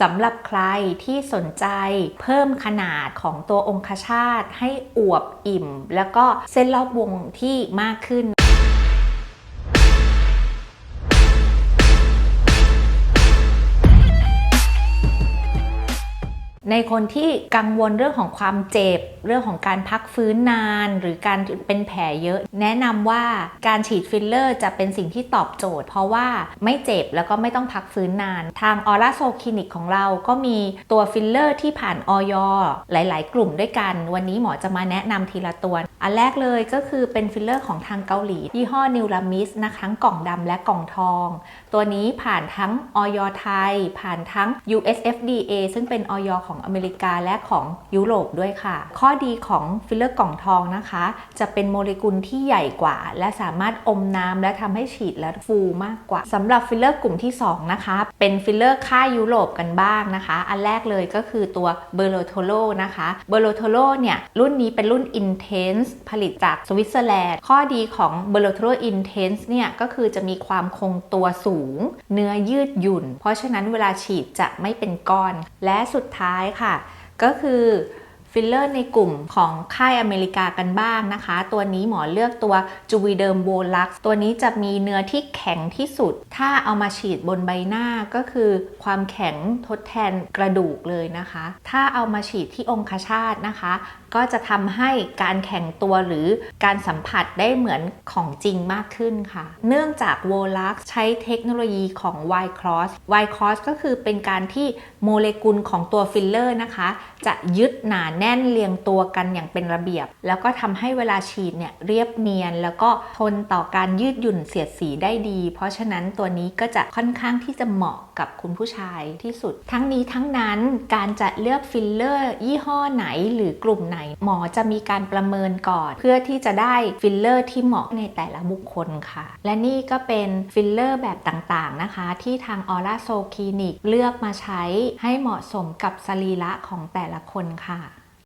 สำหรับใครที่สนใจเพิ่มขนาดของตัวองคชาตให้อวบอิ่ม แล้วก็เส้นรอบวงที่มากขึ้น ในคนที่กังวลเรื่องของความเจ็บ เรื่องของการพักฟื้นนาน หรือการเป็นแผลเยอะ แนะนำว่าการฉีดฟิลเลอร์ จะเป็นสิ่งที่ตอบโจทย์ เพราะว่าไม่เจ็บแล้วก็ไม่ต้องพักฟื้นนาน ทางออร่าโซคลินิกของเราก็มีตัวฟิลเลอร์ที่ผ่านออยหลาย ๆ กลุ่มด้วยกัน วันนี้หมอจะมาแนะนำทีละตัว อันแรกเลยก็คือเป็นฟิลเลอร์ของทางเกาหลี ยี่ห้อนิวรามิสนะคะทั้งกล่องดำและกล่องทอง ตัวนี้ผ่านทั้งออยไทย ผ่านทั้ง USFDA ซึ่งเป็นออยของของอเมริกาและของยุโรปด้วยค่ะ ข้อดีของฟิลเลอร์กล่องทองนะคะ จะเป็นโมเลกุลที่ใหญ่กว่า และสามารถอมน้ำและทำให้ฉีดและฟูมากกว่าสำหรับฟิลเลอร์กลุ่มที่ 2 นะคะ เป็นฟิลเลอร์ค่ายยุโรปกันบ้างนะคะ อันแรกเลยก็คือตัวเบอร์โลโทโลนะคะเบอร์โลโทโลเนี่ยรุ่นนี้เป็นรุ่น Intense ผลิตจากสวิตเซอร์แลนด์ข้อดีของเบอร์โลโทโล Intense เนี่ยก็คือจะมีความคงตัวสูง เนื้อยืดหยุ่น เพราะฉะนั้นเวลาฉีดจะไม่เป็นก้อน และสุดท้ายค่ะ ก็คือ ฟิลเลอร์ในกลุ่มของค่ายอเมริกากันบ้างนะคะ ตัวนี้หมอเลือกตัวจูวีเดิมโบลักตัวนี้จะมีเนื้อที่แข็งที่สุด ถ้าเอามาฉีดบนใบหน้าก็คือความแข็งทดแทนกระดูกเลยนะคะ ถ้าเอามาฉีดที่องคชาตนะคะ ก็จะทำให้การแข็งตัวหรือการสัมผัสได้เหมือนของจริงมากขึ้นค่ะ เนื่องจากโวลักใช้เทคโนโลยีของ Y cross Y cross ก็คือเป็นการที่โมเลกุลของตัวฟิลเลอร์นะคะ จะยึดหนาแน่แน่นเรียงตัวกันอย่างเป็นระเบียบ แล้วก็ทำให้เวลาฉีดเนี่ยเรียบเนียน แล้วก็ทนต่อการยืดหยุ่นเสียดสีได้ดี เพราะฉะนั้นตัวนี้ก็จะค่อนข้างที่จะเหมาะกับคุณผู้ชายที่สุด ทั้งนี้ทั้งนั้นการจะเลือกฟิลเลอร์ ยี่ห้อไหนหรือกลุ่มไหน หมอจะมีการประเมินก่อน เพื่อที่จะได้ฟิลเลอร์ที่เหมาะในแต่ละบุคคลค่ะ และนี่ก็เป็นฟิลเลอร์แบบต่างๆนะคะ ที่ทางออร่าโซคลินิกเลือกมาใช้ให้เหมาะสมกับสรีระของแต่ละคนค่ะ